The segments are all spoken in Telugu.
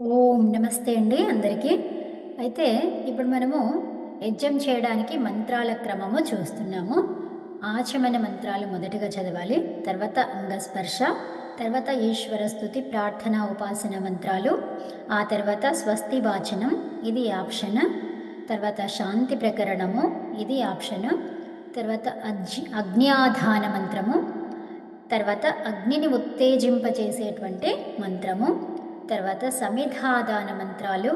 ఓం నమస్తే అండి అందరికీ. అయితే ఇప్పుడు మనము యజ్ఞం చేయడానికి మంత్రాల క్రమము చూస్తున్నాము. ఆచమన మంత్రాలు మొదటగా చదవాలి. తర్వాత అంగస్పర్శ తర్వాత ఈశ్వర స్థుతి ప్రార్థన ఉపాసన మంత్రాలు ఆ తర్వాత స్వస్తి వాచనం ఇది ఆప్షన్ తర్వాత శాంతి ప్రకరణము ఇది ఆప్షన్ తర్వాత అజ్ఞ అగ్నియాధాన మంత్రము తర్వాత అగ్నిని ఉత్తేజింపచేసేటువంటి మంత్రము తర్వాత సమిధాదాన మంత్రాలు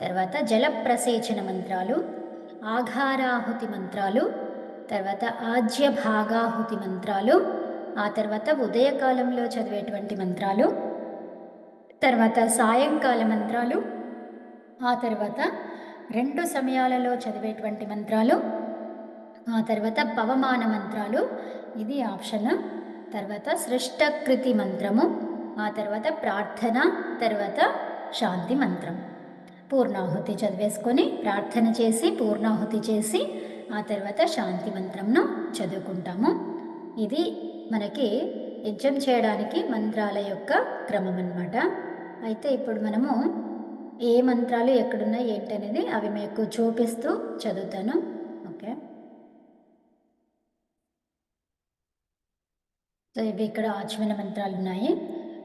తర్వాత జలప్రసేచన మంత్రాలు ఆఘారాహుతి మంత్రాలు తర్వాత ఆజ్య భాగాహుతి మంత్రాలు ఆ తర్వాత ఉదయకాలంలో చదివేటువంటి మంత్రాలు తర్వాత సాయంకాల మంత్రాలు ఆ తర్వాత రెండు సమయాలలో చదివేటువంటి మంత్రాలు ఆ తర్వాత పవమాన మంత్రాలు ఇది ఆప్షన్. తర్వాత సృష్టకృతి మంత్రము ఆ తర్వాత ప్రార్థన తర్వాత శాంతి మంత్రం. పూర్ణాహుతి చదివేసుకొని ప్రార్థన చేసి పూర్ణాహుతి చేసి ఆ తర్వాత శాంతి మంత్రంను చదువుకుంటాము. ఇది మనకి యజ్ఞం చేయడానికి మంత్రాల యొక్క క్రమం అన్నమాట అయితే ఇప్పుడు మనము ఏ మంత్రాలు ఎక్కడున్నాయి ఏంటనేది అవి మీకు చూపిస్తూ చదువుతాను. ఓకే. సో ఇవి ఇక్కడ ఆచమన మంత్రాలు ఉన్నాయి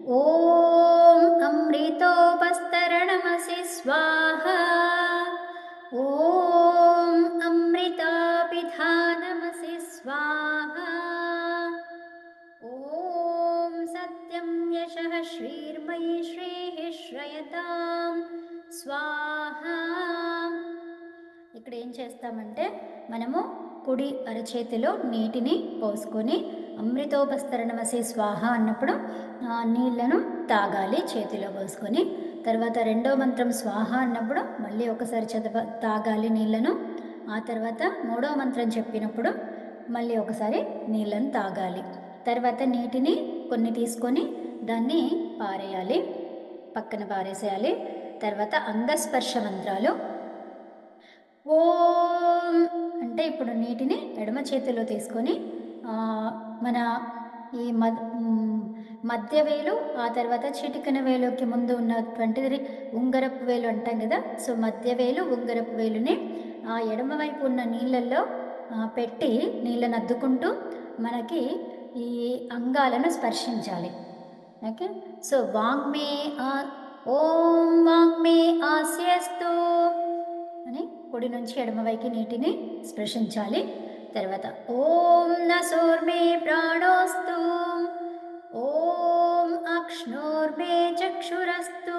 ఓం అమృతోపస్తరణమసి స్వాహ. ఓం అమృతాపిధానమసి స్వాహ. ఓం సత్యం యశః శ్రీర్మై శ్రీః శ్రయతాం స్వాహ. ఇక్కడ ఏం చేస్తామంటే మనము కుడి అరచేతిలో నీటిని పోసుకొని అమృతోపస్తరణమసి స్వాహ అన్నప్పుడు నీళ్ళను తాగాలి చేతిలో పోసుకొని. తర్వాత రెండో మంత్రం స్వాహ అన్నప్పుడు మళ్ళీ ఒకసారి చదవ తాగాలి నీళ్ళను. ఆ తర్వాత మూడో మంత్రం చెప్పినప్పుడు మళ్ళీ ఒకసారి నీళ్ళను తాగాలి. తర్వాత నీటిని కొన్ని తీసుకొని దాన్ని పారేయాలి. పక్కన పారేసేయాలి. తర్వాత అంగస్పర్శ మంత్రాలు. ఓం అంటే ఇప్పుడు నీటిని ఎడమ చేతిలో తీసుకొని మన ఈ మద్ మధ్య వేలు ఆ తర్వాత చిటికన వేలుకి ముందు ఉన్నటువంటిది ఉంగరపు వేలు అంటాం కదా. సో మధ్య వేలు ఉంగరపు వేలుని ఆ ఎడమ వైపు ఉన్న నీళ్ళల్లో పెట్టి నీళ్ళని అద్దుకుంటూ మనకి ఈ అంగాలను స్పర్శించాలి. ఓకే? సో వాంగ్మే ఆ ఓం వాంగ్మే ఆస్యస్తు అని కుడి నుంచి ఎడమవైకి నీటిని స్పృశించాలి తర్వాత ఓం నసోర్మే ప్రాణోస్తు ఓం అక్ష్ణోర్మే చక్షురస్తు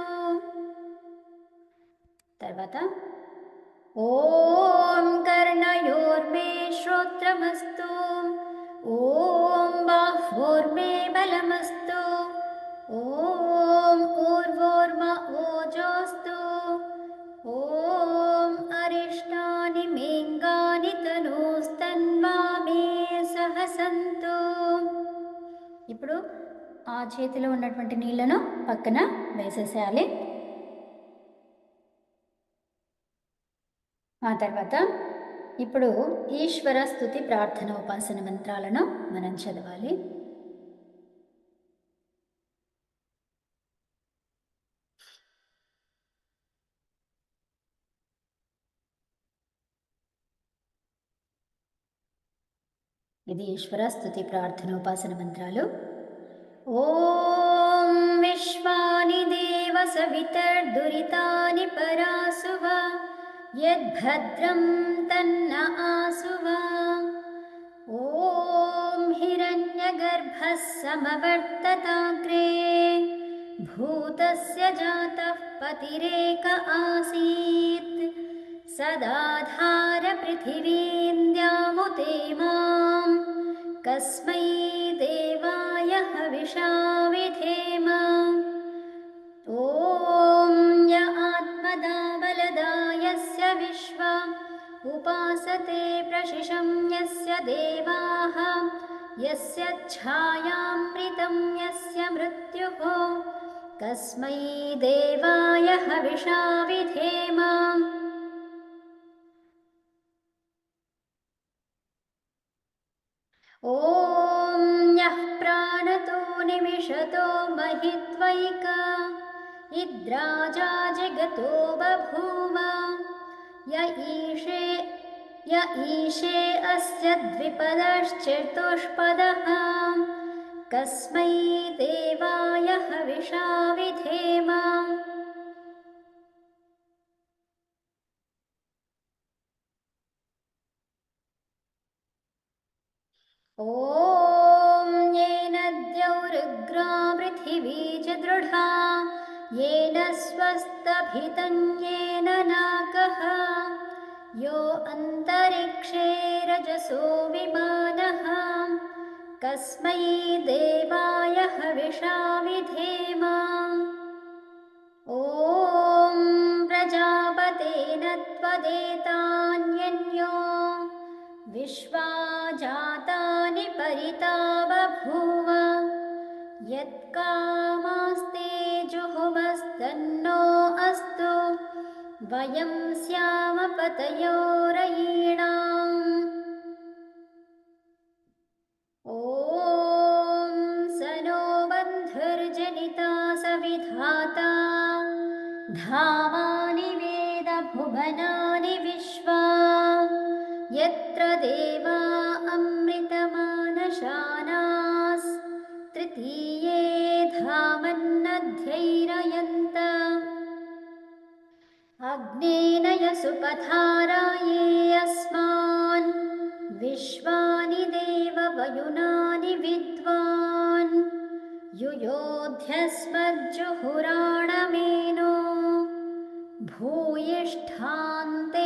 తర్వాత ఓం కర్ణయోర్మే శ్రోత్రమస్తు ఓం బాహ్వోర్మే బలమస్తు ఆ చేతిలో ఉన్నటువంటి నీళ్ళను పక్కన వేసేసేయాలి. ఆ తర్వాత ఇప్పుడు ఈశ్వర స్థుతి ప్రార్థన ఉపాసన మంత్రాలను మనం చదవాలి. ఇది ఈశ్వర స్థుతి ప్రార్థన ఉపాసన మంత్రాలు. ॐ विश्वानि देवसवितर्दुरितानि परासु वा यद्भद्रं तन्न आसु वा ॐ हिरण्यगर्भस्समवर्तताग्रे भूतस्य जातः पतिरेक आसीत्। सदाधारपृथिवीन्द्यामुते मां कस्मै देव धे ॐ य आत्मदा बलदायस्य विश्व। उपासते प्रशिशं यस्य देवाः। यस्य छायामृतं यस्य मृत्युः। कस्मै देवाय हविषा विधेम। महित्वैक इद्राजा जगतो बभूव। य ईशे य ईशे अस्य द्विपदश्चतुष्पदः। कस्मै देवाय हविषा विधेम। ॐ येन स्वस्तभितं येन नाकः। यो अन्तरिक्षे रजसो विमानः। कस्मै देवाय हविषा विधेम ॐ प्रजापतेन त्वदेतान्यन्यो विश्वा जातानि परिता बभूव यत्कामास्ते वयं स्याम पतयोरयीणाम् ॐ स नो बन्धुर्जनिता सविधाता धामानि वेदभुवनानि विश्वा यत्र देवा अग्नेन यसुपथाराये अस्मान् विश्वानि देववयुनानि विद्वान् युयोध्यस्मज्जुहुराणमेनो भूयिष्ठान्ते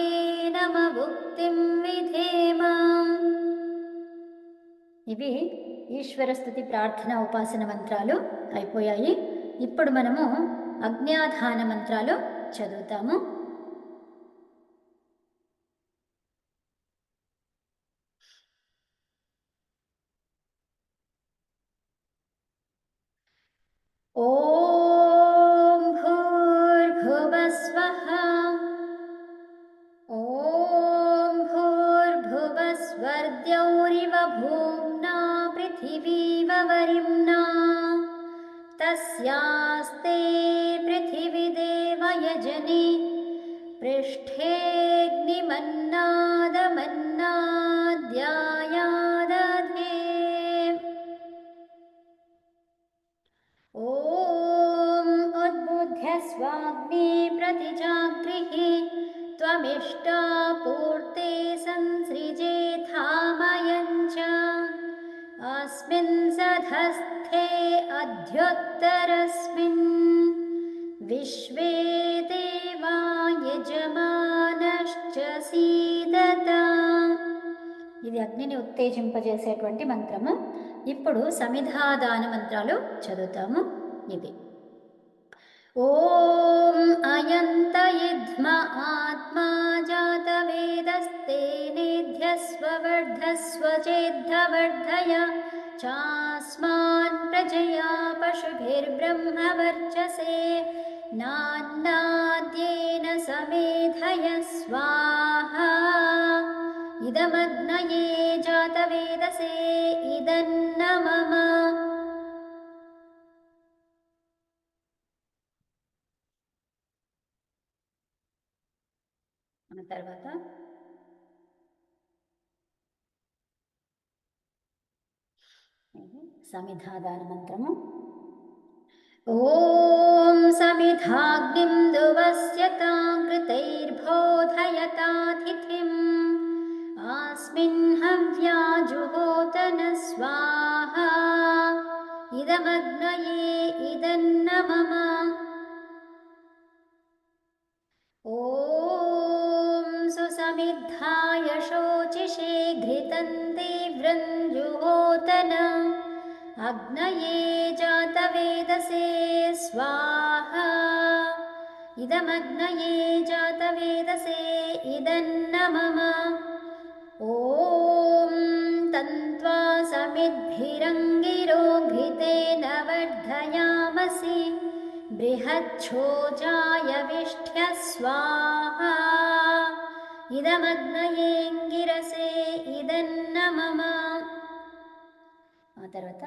నమముక్తిం విధేమ ఇవి ఈశ్వర స్థుతి ప్రార్థన ఉపాసన మంత్రాలు అయిపోయాయి ఇప్పుడు మనము అజ్ఞాధాన మంత్రాలు చదువుతాము स्वाग्ने प्रतिजागृहि त्वमिष्टापूर्ते संसृजेथामयं च अस्मिन् सधस्थे अध्युत्तरस्मिन् विश्वे देवा యజమానశ్చ సీదత ఇది అగ్నిని ఉత్తేజింపజేసేటువంటి మంత్రము ఇప్పుడు సమిధాదాన మంత్రాలు చదువుతాము ఇది ॐ अयन्त इद्म आत्मा जातवेदस्ते नेध्यस्ववर्धस्व चेद्धवर्धय चास्मान् प्रजया पशुभिर्ब्रह्म नान्नाद्येन समेधय स्वाहा। इदमग्नये जातवेदसे इदन्न मम తర్వాత ఇది సమిధాదాన మంత్రము ॐ समिधाग्निं दुवस्यताङ्कृतैर्बोधयतातिथिम् अस्मिन् हव्याजुहोतन स्वाहा इदमग्नये सुसमिद्धाय शोचिषे घृतं तीव्रञ्जुहोतन अग्नये जातवेदसे स्वाहा। इदमग्नये जातवेदसे इदन्न मम ॐ तन्त्वा समिद्भिरङ्गिरो घृतेन वर्धयामसि बृहच्छोजाय विष्ठ्य स्वाहा ఇదమగ్నయేంగిరసే ఇదన్న మమ ఆ తర్వాత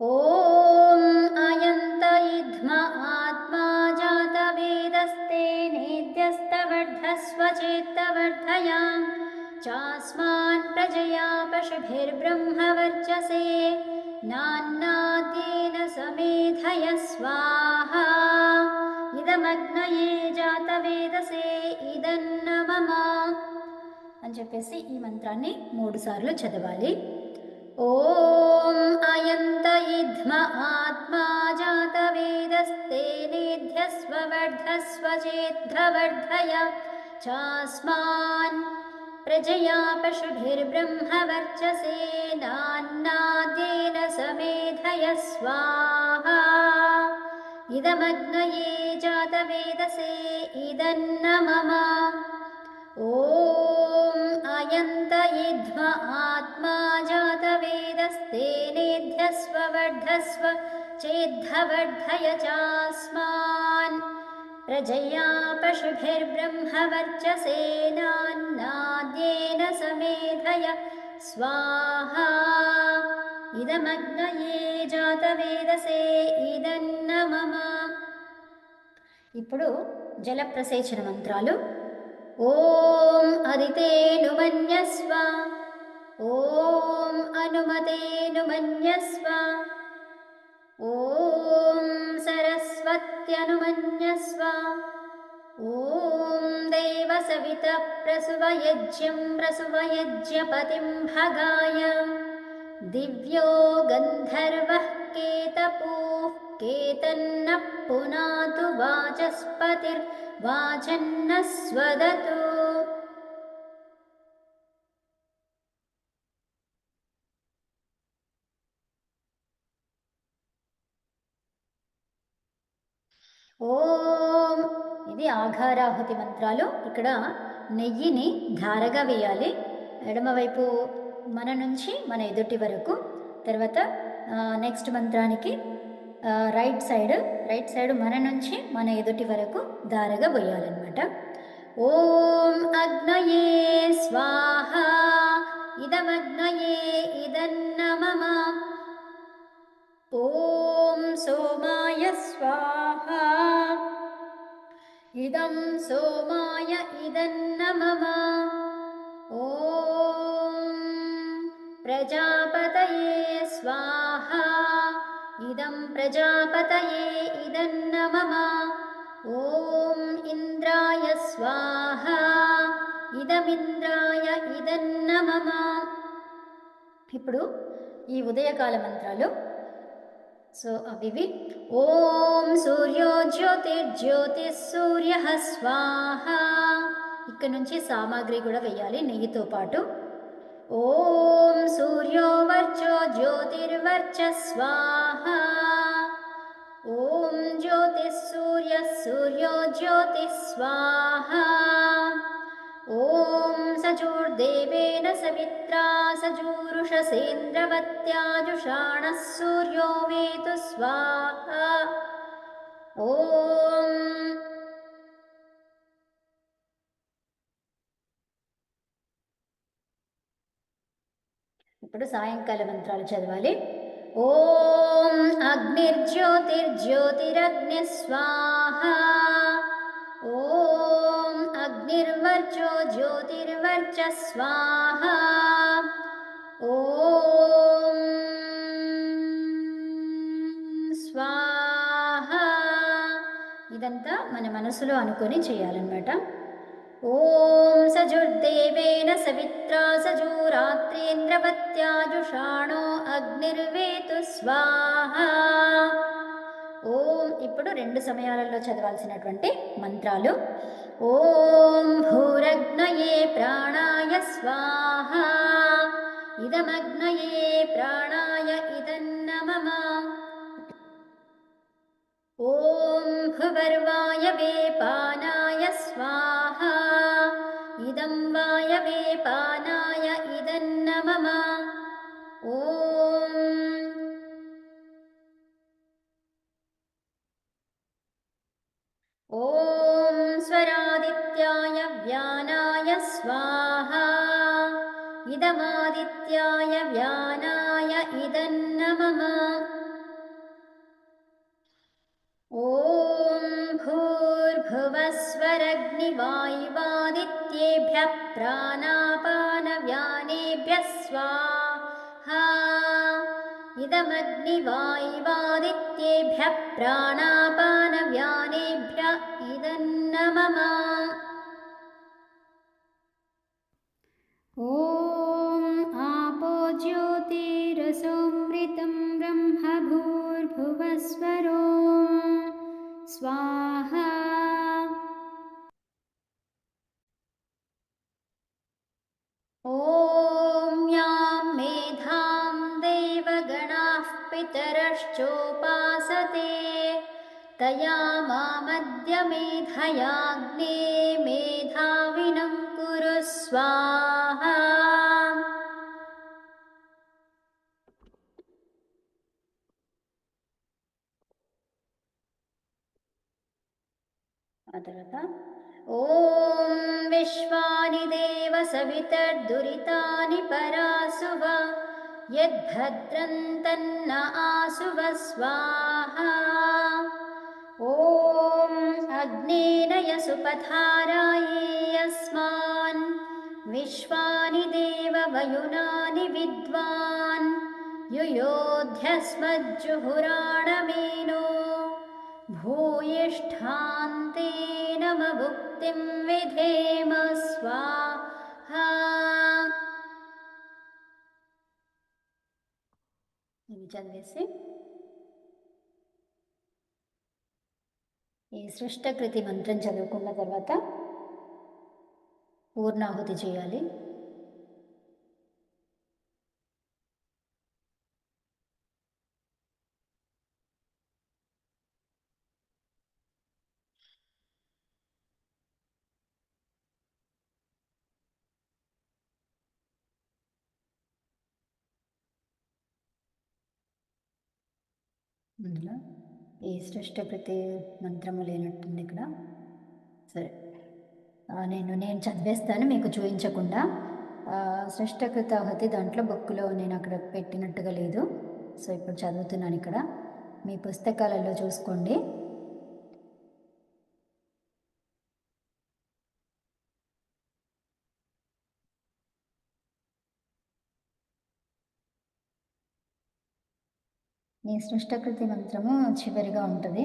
ॐ अयन्त आत्मा जातवेदस्ते नेत्यस्तवर्धस्व चेत्तवर्धया चास्मान् प्रजया पशुभिर्ब्रह्म वर्चसे नान्नादेन समेधय स्वाहा తదగ్నయే జాతవేదసే ఇదన్నమమా అని చెప్పేసి ఈ మంత్రాన్ని మూడుసార్లు చదవాలి. ఓం అయంత ఇద్మ ఆత్మా జాతవేదస్తేనేధ్యస్వవర్ధస్వచేద్ధవర్ధయ చాస్మాన్ ప్రజయా పశుభిర్బ్రహ్మవర్చసే నాన్నాద్యేన సమేధయ స్వాహా. इदमग्नये जातवेदसे इदन्न मम ॐ अयन्त इध्व आत्मा जातवेदस्तेनेध्यस्व वढस्व चेद्धवय चास्मान्। प्रजया पशुभिर्ब्रह्मवर्चसेनान्नाद्येन समेधय। स्वाहा। ఇదమగ్నయే జాతవేదసే ఇదన్న మమ ఇప్పుడు జలప్రసేచన మంత్రాలు. ఓం అదితేను మన్యస్వ ఓం అనుమతేను మన్యస్వ ఓం సరస్వత్యనుమన్యస్వ. ఓం దేవసవిత ప్రసువయజ్యం ప్రసువయజ్యపతిం భగాయ దివ్యో గంధర్వः కేతపూः केतन्नः पुनातु वाचस्पतिर्वाचन्नः स्वदतु ఓం ఇది ఆఘారాహుతి మంత్రాలు ఇక్కడ నెయ్యిని ధారగా వేయాలి ఎడమవైపు మన నుంచి మన ఎదుటి వరకు. తర్వాత నెక్స్ట్ మంత్రానికి రైట్ సైడ్ రైట్ సైడ్ మన నుంచి మన ఎదుటి వరకు దారగా పోయాలన్నమాట. ఓం అగ్నయే స్వాహ ఇదమగ్నయే ఇదన్న మమ ఓం సోమాయ స్వాహ ఇదం సోమాయ ఇదన్న మమ ఓం ప్రజాపతయే స్వాహ ఇదం ప్రజాపతయే ఇదన్న మమ ఓం ఇంద్రాయ స్వాహ ఇదమింద్రాయ ఇదన్న మమ ఇప్పుడు ఈ ఉదయకాల మంత్రాలు. సో అవివి ఓం సూర్యో జ్యోతిర్జ్యోతి సూర్య స్వాహ. ఇక్కడ నుంచి సామాగ్రి కూడా వేయాలి నెయ్యితో పాటు. ॐ सूर्यो वर्चो ज्योतिर्वर्चस्वाहा ॐ ज्योतिस्सूर्य सूर्यो ज्योतिःस्वाहा। ॐ सजुर्देवेन सवित्रा सजूरुषसेन्द्रवत्याजुषाणः सूर्यो वेतु स्वाहा ॐ ఇప్పుడు సాయంకాల మంత్రాలు చదవాలి. ఓం అగ్నిర్జ్యోతిర్జ్యోతిరగ్ని స్వాహ ఓం అగ్నిర్వర్చో జ్యోతిర్వర్చ స్వాహ ఓం స్వాహ. ఇదంతా మన మనసులో అనుకొని చేయాలన్నమాట. ఓం సజుర్దేవేన సవిత్రా ప్రత్యాజుషాణో అగ్నిర్వేతు స్వాహ. ఓం ఇప్పుడు రెండు సమయాలలో చదవాల్సినటువంటి మంత్రాలు. ఓం భూరగ్నయే ప్రాణాయ స్వాహ. ఇదమగ్నయే ప్రాణాయ ఇదన్న మమ ఓం భువర్వాయవే పానాయ స్వాహ. ఇదం వాయవే పానాయ इदमादित्याय व्यानाय इदन्नमः ॐ भूर्भुवस्वयवादित्येभ्य प्राणापानव्यानेभ्य स्वाहा। इदमग्निवाय्वादित्येभ्य प्राणापा ोपासते तया मामद्य मेधयाग्ने मेधयाग्नेधाविनम् कुरु स्वाहा। ॐ विश्वानि देव सवितर्दुरितानि परासु वा यद्भद्रं तन्न आशुव स्वाहा। ॐ अग्ने न विश्वानि देववयुनानि विद्वान्। युयोध्यस्मज्जुहुराणमेनो। भूयिष्ठान्ते मुक्तिं विधेम स्वाहा। ఇవి చదివేసి ఈ సృష్టకృతి మంత్రం చదువుకున్న తర్వాత పూర్ణాహుతి చేయాలి. ఇందులో ఈ ప్రతి మంత్రము లేనట్టుంది ఇక్కడ. సరే. నేను నేను చదివేస్తాను మీకు చూపించకుండా. ఆ, సృష్టకృతాహతి దాంట్లో బుక్లో నేను అక్కడ పెట్టినట్టుగా లేదు. సో ఇప్పుడు చదువుతున్నాను ఇక్కడ. మీ పుస్తకాలలో చూసుకోండి. ఈ సృష్టకృతి మంత్రము చివరిగా ఉంటుంది.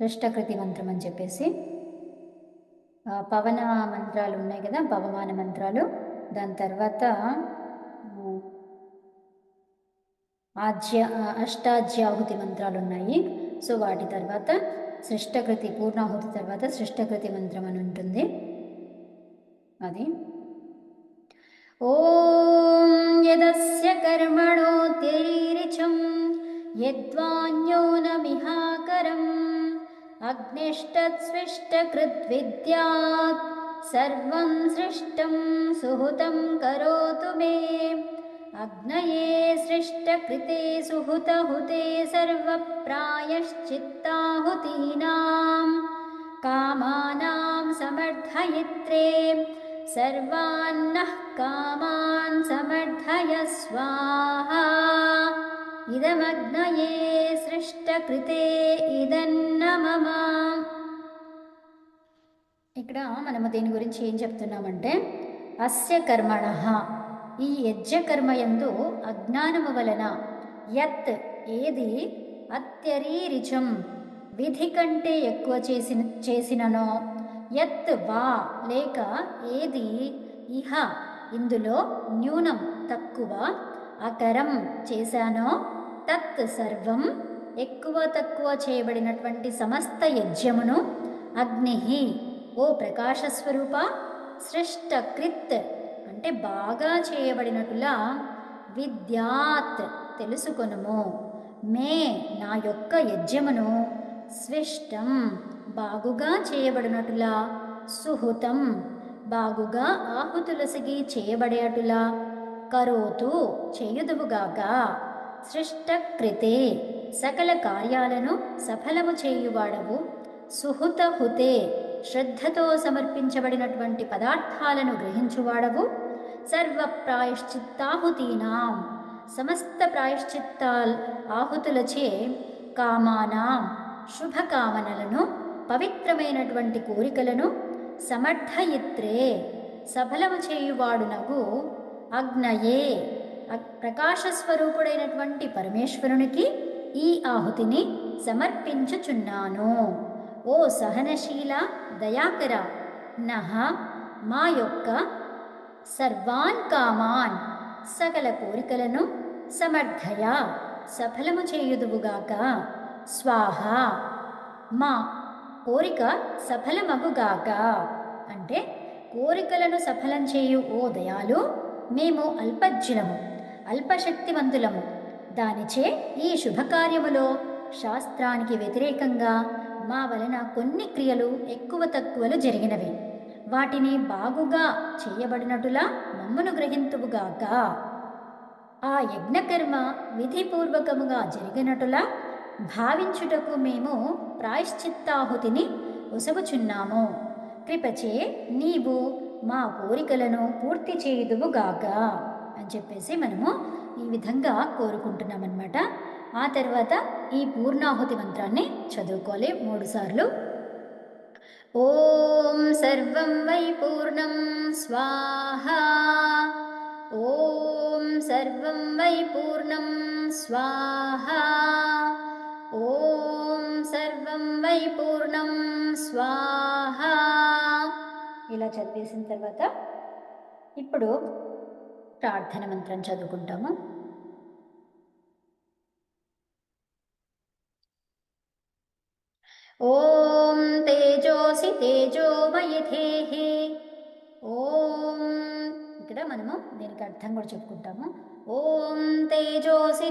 సృష్టకృతి మంత్రం అని చెప్పేసి పవన మంత్రాలు ఉన్నాయి కదా పవమాన మంత్రాలు. దాని తర్వాత ఆజ్య అష్టాజ్యాహుతి మంత్రాలు ఉన్నాయి. సో వాటి తర్వాత సృష్టకృతి పూర్ణాహుతి తర్వాత సృష్టకృతి మంత్రం అని ఉంటుంది. అది. ॐ यदस्य कर्मणोऽतिरिचं यद्वान्यो न मिहाकरम्। अग्निष्टत्स्विष्टकृद्विद्यात् सर्वं सृष्टं सुहुतं करोतु मे। अग्नये सृष्टकृते सुहुतहुते सर्वप्रायश्चित्ताहुतीनां। कामानां समर्थयित्रे सर्वान्नः कामान् समर्थय स्वाहा इदमग्नये सृष्टकृते इदन्न मम ఇక్కడ మనము దీని గురించి ఏం చెప్తున్నామంటే అస్య కర్మణ ఈ యజ్ఞకర్మయందు అజ్ఞానము వలన యత్ ఏది అత్యరీరిచం విధి కంటే ఎక్కువ చేసిన చేసిననో యత్ వా లేక ఏది ఇహ ఇందులో న్యూనం తక్కువ అకరం చేశానో తత్ సర్వం ఎక్కువ తక్కువ చేయబడినటువంటి సమస్త యజ్ఞమును అగ్ని ఓ ప్రకాశస్వరూప సృష్టకృత్ అంటే బాగా చేయబడినట్టులా విద్యాత్ తెలుసుకొనుము. మే నా యొక్క యజ్ఞమును స్విష్టం బాగుగా చేయబడినటులా సుహృతం బాగుగా ఆహుతులసిగి చేయబడేటులా కరోతు చేయుదువుగాక. సృష్టకృతే సకల కార్యాలను సఫలము చేయువాడవు. సుహృతహుతే శ్రద్ధతో సమర్పించబడినటువంటి పదార్థాలను గ్రహించువాడవు. సర్వ ప్రాయశ్చిత్తాహుతీనాం సమస్త ప్రాయశ్చిత్తాల్ ఆహుతులచే కామానాం శుభకామనలను పవిత్రమైనటువంటి కోరికలను సమర్థయిత్రే. సఫలము చేయువాడునగు అగ్నయే అగ్- ప్రకాశస్వరూపుడైనటువంటి పరమేశ్వరునికి ఈ ఆహుతిని సమర్పించుచున్నాను. ఓ సహనశీల దయాకర నహ మా యొక్క సర్వాన్ కామాన్ సకల కోరికలను సమర్థయ సఫలము చేయుదువుగాక స్వాహ మా కోరిక సఫలమగుగాక. అంటే కోరికలను సఫలం చేయు ఓ దయాలు మేము అల్పజ్ఞులము అల్పశక్తివంతులము. దానిచే ఈ శుభకార్యములో శాస్త్రానికి వ్యతిరేకంగా మా వలన కొన్ని క్రియలు ఎక్కువ తక్కువలు జరిగినవి. వాటిని బాగుగా చేయబడినటులా మమ్మను గ్రహింతువుగాక. ఆ యజ్ఞకర్మ విధిపూర్వకముగా జరిగినటులా భావించుటకు మేము ప్రాయశ్చిత్తాహుతిని ఒసగుచున్నాము. కృపచే నీవు మా కోరికలను పూర్తి చేయుదువుగాక అని చెప్పేసి మనము ఈ విధంగా కోరుకుంటున్నామన్నమాట. ఆ తర్వాత ఈ పూర్ణాహుతి మంత్రాన్ని చదువుకోవాలి మూడుసార్లు ఓం సర్వం వై పూర్ణం స్వాహా. ఓం సర్వం వై పూర్ణం స్వాహా. పరిపూర్ణం. స్వాహ. స్వాహా ఇలా చదివేసిన తర్వాత ఇప్పుడు ప్రార్థన మంత్రం చదువుకుంటాము. ఓం తేజోసి తేజోమయధేహి ఓం ఇక్కడ మనము దీనికి అర్థం కూడా చెప్పుకుంటాము. ఓం తేజోసి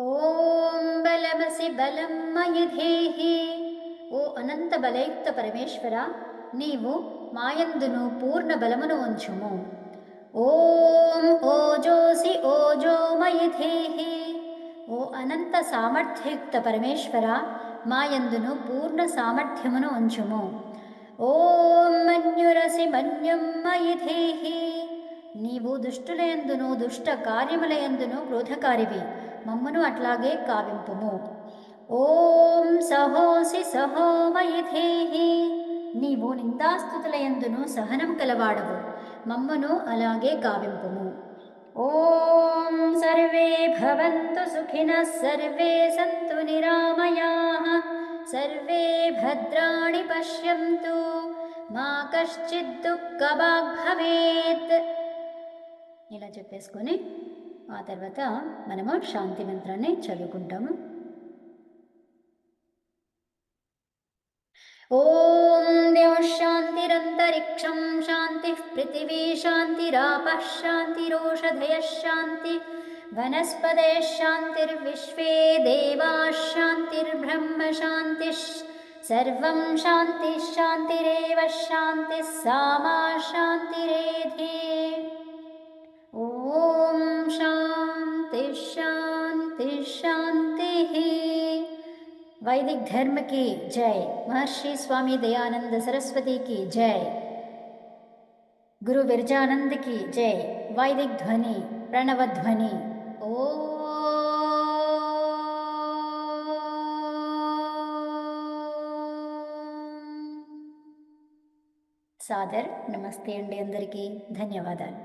ఓం బలమసి బలం మయధేహి. ఓ అనంత బలయుక్త పరమేశ్వర నీవు మాయందును పూర్ణ బలమును ఉంచుము. ఓం ఓజోసి ఓజోమయధేహి ఓ అనంత సామర్థ్యయుక్త పరమేశ్వర మాయందును పూర్ణ సామర్థ్యమును ఉంచుము. ఓం మన్యురసి మన్యం మయధేహి. నీవు దుష్టులయందును దుష్ట కార్యములయందును క్రోధకారివి. మమ్మను అట్లాగే కావింపుము. ఓం సహోసి సహోమయధేహి నీవు నిందాస్తుతులయందును సహనం కలవాడవు. మమ్మను అలాగే కావింపుము. ఓం సర్వే భవంతు సుఖిన సర్వే సంతు నిరామయా. సర్వే భద్రాణి పశ్యంతు. మా కశ్చిత్ దుఃఖభాగ్ భవేత్ ఇలా చెప్పేసుకొని ఆ తర్వాత మనము శాంతి మంత్రాన్ని చదువుకుంటాము ఓం ద్యౌశాంతిరంతరిక్షం శాంతి పృథివీ శాంతిరాపः శాంతిరోషధయः శాంతి వనస్పతయः శాంతిర్విశ్వే దేవాः శాంతిర్బ్రహ్మ శాంతిः సర్వం శాంతి శాంతిరేవ శాంతి సామా శాంతిరేధి ఓం శాంతి శాంతి శాంతి वैदिक धर्म की जय महर्षि स्वामी दयानंद सरस्वती की जय गुरु विरजानंद की जय वैदिक ध्वनि प्रणव ध्वनि ओ సాదర్ నమస్తే అండి అందరికీ ధన్యవాదాలు